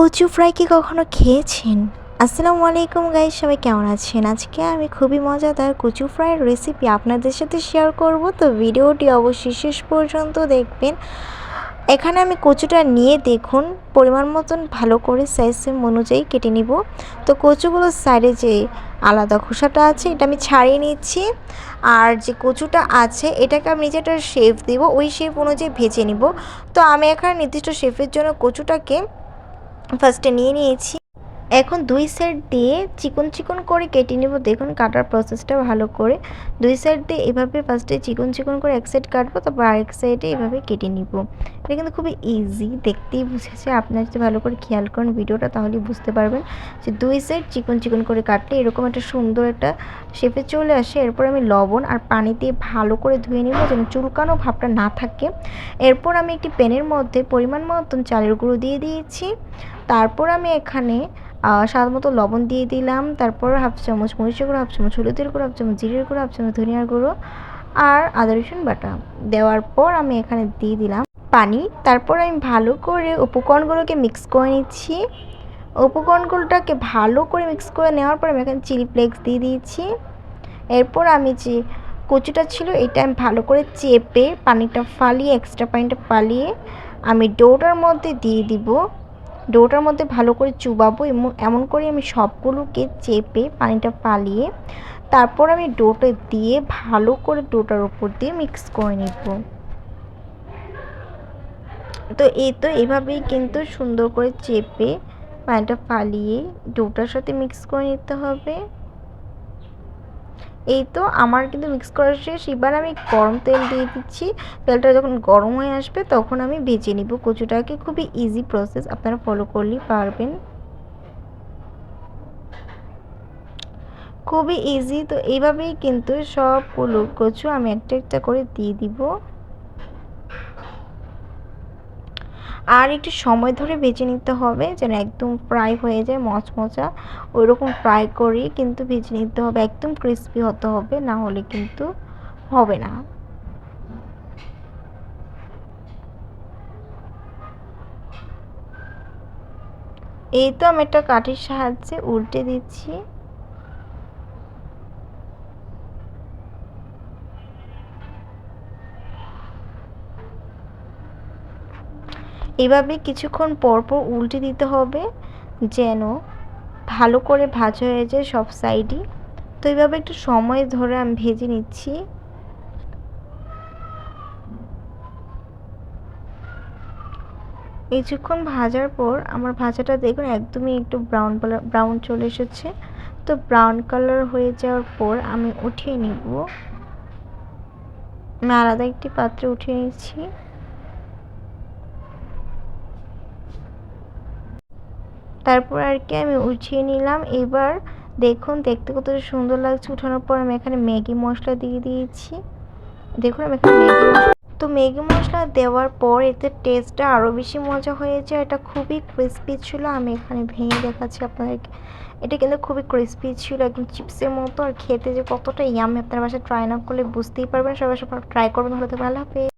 কচু ফ্রাই কি কখনো খেয়েছেন? আসসালামু আলাইকুম গাইস সবাই কেমন আছেন? আজকে আমি খুবই মজাদার কচু ফ্রাইয়ের রেসিপি আপনাদের সাথে শেয়ার করব। তো ভিডিওটি অবশ্যই শেষ পর্যন্ত দেখবেন। এখানে আমি কচুটা নিয়ে দেখুন, পরিমাণ মতন ভালো করে সাইজের অনুযায়ী কেটে নিব। তো কচুগুলোর সাইডে যে আলাদা খোসাটা আছে, এটা আমি ছাড়িয়ে নিচ্ছি। আর যে কচুটা আছে, এটাকে আমি নিজেটা শেপ দেবো, ওই শেপ অনুযায়ী ভেজে নিব। তো আমি এখানে নির্দিষ্ট শেপের জন্য কচুটাকে ফার্স্টে নিয়ে নিয়েছি। এখন দুই সাইড দিয়ে চিকন চিকন করে কেটে নেব। দেখুন কাটার প্রসেসটা ভালো করে। দুই সাইড দিয়ে এভাবে ফার্স্টে চিকন চিকন করে এক সাইড কাটবো, তারপর আরেক সাইডে এভাবে কেটে নিব। এটা কিন্তু খুবই ইজি দেখতেই বুঝেছে। আপনার যদি ভালো করে খেয়াল করেন ভিডিওটা, তাহলেই বুঝতে পারবেন যে দুই সাইড চিকন চিকন করে কাটলে এরকম একটা সুন্দর একটা শেপে চলে আসে। এরপর আমি লবণ আর পানি দিয়ে ভালো করে ধুয়ে নেব যেন চুলকানো ভাবটা না থাকে। এরপর আমি একটি প্যানের মধ্যে পরিমাণ মতন চালের গুঁড়ো দিয়ে দিয়েছি। তারপর আমি এখানে স্বাদ মতো লবণ দিয়ে দিলাম। তারপর হাফ চামচ মরিচের গুঁড়ো, হাফ চামচ হলুদের গুঁড়ো, হাফ চামচ জিরের গুঁড়ো, হাফ চামচ ধনিয়ার গুঁড়ো আর আদা, রসুন বাটা। দেওয়ার পর আমি এখানে দিয়ে দিলাম পানি। তারপর আমি ভালো করে উপকরণগুলোকে মিক্স করে নিচ্ছি। উপকরণগুলোটাকে ভালো করে মিক্স করে নেওয়ার পর আমি এখানে চিলি ফ্লেক্স দিয়ে দিয়েছি। এরপর আমি যে কচুটা ছিল, এটা আমি ভালো করে চেপে পানিটা ফালিয়ে এক্সট্রা পানিটা ফালিয়ে আমি ডোটার মধ্যে দিয়ে দিব। ডোটার মধ্যে ভালো করে চুবাবো এবং এমন করে আমি সবগুলোকে চেপে পানিটা পালিয়ে তারপর আমি ডোটা দিয়ে ভালো করে ডোটার উপর দিয়ে মিক্স করে নিব। তো এই তো এভাবেই কিন্তু সুন্দর করে চেপে পানিটা ফালিয়ে ডোটার সাথে মিক্স করে নিতে হবে। এই তো আমার কিন্তু মিক্স করা শেষ। এবার আমি গরম তেল দিয়ে দিচ্ছি। তেলটা যখন গরম হয়ে আসবে, তখন আমি বেছে নিব কচুটাকে। খুবই ইজি প্রসেস আপনারা ফলো করলেই পারবেন। খুবই ইজি তো এইভাবেই কিন্তু সবগুলো কচু আমি একটা একটা করে দিয়ে দিব। আর একটু সময় ধরে ভেজে নিতে হবে, যেন একদম ফ্রাই হয়ে যায়, মচমচা। ওই রকম ফ্রাই করে, কিন্তু ভেজে নিতে হবে, একদম ক্রিস্পি হতে হবে, না হলে কিন্তু হবে না। এই তো আমি একটা কাঠির সাহায্যে উল্টে দিচ্ছি। এভাবে কিছুক্ষণ পর পর উল্টে দিতে হবে, যেন ভালো করে ভাজা হয়ে যায় সব সাইডই তো এইভাবে একটু সময় ধরে আমি ভেজে নিচ্ছি। কিছুক্ষণ ভাজার পর আমার ভাজাটা দেখুন একদমই একটু ব্রাউন ব্রাউন চলে এসেছে। তো ব্রাউন কালার হয়ে যাওয়ার পর আমি উঠিয়ে নিব। আমি আলাদা একটি পাত্রে উঠিয়ে নিচ্ছি। তারপর আর কি আমি উঠিয়ে নিলাম। এবার দেখুন, দেখতে কত সুন্দর লাগছে উঠানোর পর। আমি এখানে ম্যাগি মশলা দিয়ে দিয়েছি। দেখুন, আমি এখানে ম্যাগি তো ম্যাগি মশলা দেওয়ার পর এতে টেস্টটা আরও বেশি মজা হয়েছে। এটা খুবই ক্রিস্পি ছিল। আমি এখানে ভেঙে দেখাচ্ছি আপনাদেরকে। এটা কিন্তু খুবই ক্রিস্পি ছিল, একদম চিপসের মতো। আর খেতে যে কতটা ইয়ামি আপনার বাসায় ট্রাই না করলে বুঝতেই পারবেন। সবাই সবাই ট্রাই করবেন। ভালো হাফেজ।